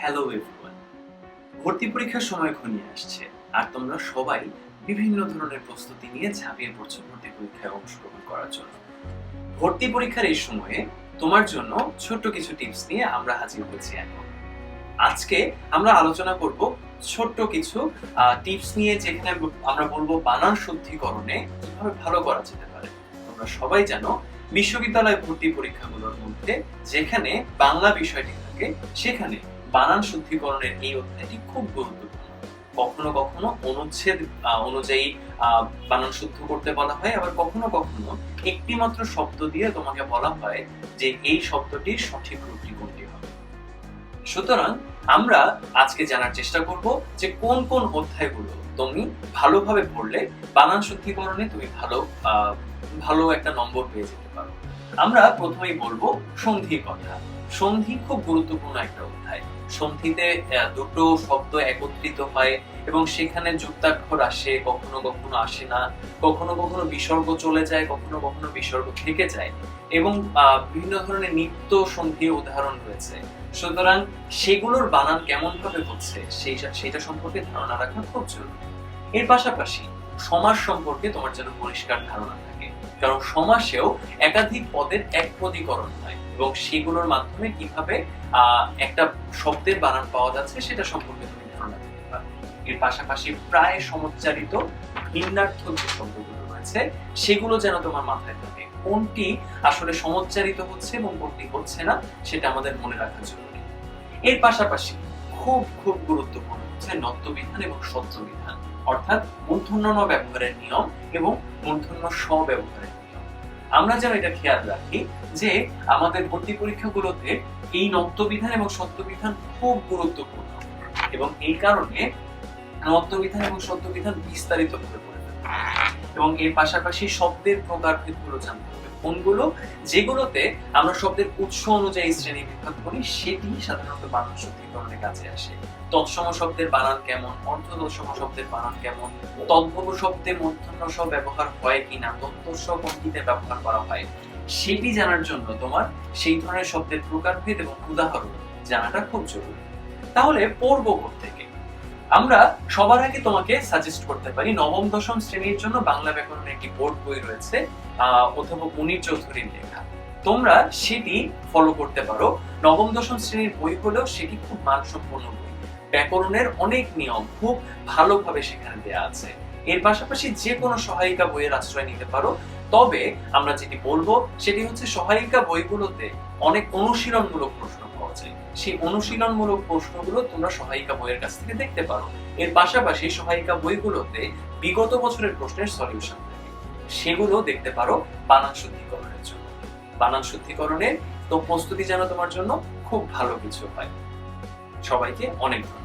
Hello everyone ভর্তি পরীক্ষার সময় ঘনিয়ে আসছে, আর তোমরা সবাই বিভিন্ন ধরনের প্রস্তুতি নিয়ে ঝাঁপিয়ে পড়ছো ভর্তি পরীক্ষায় অংশগ্রহণ করার জন্য। ভর্তি পরীক্ষার এই সময়ে তোমার জন্য ছোট্ট কিছু টিপস নিয়ে আমরা হাজির হয়েছি এখন। আজকে আমরা আলোচনা করব ছোট্ট কিছু টিপস নিয়ে যেখানে আমরা বলব বানান শুদ্ধিকরণে কীভাবে ভালো করা যেতে পারে। তোমরা সবাই জানো, বিশ্ববিদ্যালয় ভর্তি পরীক্ষাগুলোর মধ্যে যেখানে বাংলা বিষয়টি থাকে, সেখানে বানান শুদ্ধিকরণের এই অধ্যায়টি খুব গুরুত্বপূর্ণ। কখনো কখনো অনুচ্ছেদ অনুযায়ী বানান শুদ্ধ করতে বলা হয়, আবার কখনো কখনো একটি মাত্র শব্দ দিয়ে তোমাকে বলা হয় যে এই শব্দটির সঠিক রূপটি কোনটি হবে। সুতরাং আমরা আজকে জানার চেষ্টা করব যে কোন কোন অধ্যায়গুলো তুমি ভালোভাবে পড়লে বানান শুদ্ধিকরণে তুমি ভালো ভালো একটা নম্বর পেয়ে যেতে পারো। আমরা প্রথমেই বলব সন্ধির কথা। সন্ধি খুব গুরুত্বপূর্ণ একটা অধ্যায়। সন্ধিতে দুটো শব্দ একত্রিত হয় এবং সেখানে যুক্তাক্ষর আসে, কখনো কখনো আসে না, কখনো কখনো বিসর্গ চলে যায়, কখনো কখনো বিসর্গ থেকে যায় এবং বিভিন্ন ধরনের নিত্য সন্ধির উদাহরণ রয়েছে। সুতরাং সেগুলোর বানান কেমন ভাবে হচ্ছে, সেই সেটা সম্পর্কে ধারণা রাখা খুব জরুরি। এর পাশাপাশি সমাজ সম্পর্কে তোমার যেন পরিষ্কার ধারণা থাকে। কারণ সমাসেও একাধিক পদের এক পদীকরণ হয়। এবং সেগুলোর মাধ্যমে কীভাবে একটা শব্দের বানান পাওয়া যাচ্ছে সেটা সম্পর্কে তুমি ধারণা দিতে এর পাশাপাশি প্রায় সমুচ্চারিত ভিন্নার্থক যে শব্দগুলো রয়েছে, সেগুলো যেন তোমার মাথায় থাকে। কোনটি আসলে সমুচ্চারিত হচ্ছে এবং কোনটি হচ্ছে না, সেটা আমাদের মনে রাখা জরুরি। এর পাশাপাশি খুব খুব গুরুত্বপূর্ণ হচ্ছে নত্যবিধান এবং সত্যবিধান অর্থাৎ মূর্ধন্য ন ব্যবহারের নিয়ম এবং মূর্ধন্য স ব্যবহারের নিয়ম। আমরা যেন এটা খেয়াল রাখি যে আমাদের ভর্তি পরীক্ষাগুলোতে এই নত্যবিধান এবং সত্যবিধান খুব গুরুত্বপূর্ণ এবং এই কারণে নত্যবিধান এবং সত্যবিধান বিস্তারিত ভাবে পড়ে এবং এর পাশাপাশি শব্দের প্রকারভেদগুলো জানতে হবে। কোনগুলো? যেগুলোতে আমরা শব্দের উৎস অনুযায়ী শ্রেণি বিভাগ করি, সেটি সাধারণত বানান শুদ্ধিকরণের কাছে আসে। তৎসম শব্দের বানান কেমন? অর্ধ তৎসম শব্দের বানান কেমন? তদ্ভব শব্দে মূর্ধন্য স ব্যবহার হয় কিনা? তত্ত্বস্ব কোনটিতে ব্যবহার করা হয়। সেটি জানার জন্য তোমার সেই ধরনের শব্দের প্রকারভেদ এবং উদাহরণ জানাটা খুব জরুরি। তাহলে পড়ব থেকে আমরা সবার আগে তোমাকে সাজেস্ট করতে পারি, নবম, দশম শ্রেণির জন্য বাংলা ব্যাকরণের একটি বোর্ড বই রয়েছে অধ্যাপক মুনির চৌধুরীর লেখা। তোমরা সেটি ফলো করতে পারো। নবম, দশম শ্রেণির বই হলেও সেটি খুব মানসম্পন্ন বই। ব্যাকরণের অনেক নিয়ম খুব ভালোভাবে সেখানে দেওয়া আছে। এর পাশাপাশি যে কোনো সহায়িকা বইয়ের আশ্রয় নিতে পারো। তবে আমরা যেটি বলব, সেটি হচ্ছে সহায়িকা বইগুলোতে অনেক অনুশীলনমূলক প্রশ্ন পাওয়া সেই অনুশীলনমূলক প্রশ্নগুলো তোমরা সহায়িকা বইয়ের কাছ থেকে দেখতে পারো। এর পাশাপাশি সহায়িকা বইগুলোতে বিগত বছরের প্রশ্নের সলিউশন থাকে। সেগুলো দেখতে পারো বানান শুদ্ধিকরণের জন্য। বানান শুদ্ধিকরণের তো প্রস্তুতি যেন তোমার জন্য খুব ভালো কিছু হয়। সবাইকে অনেক ধন্যবাদ।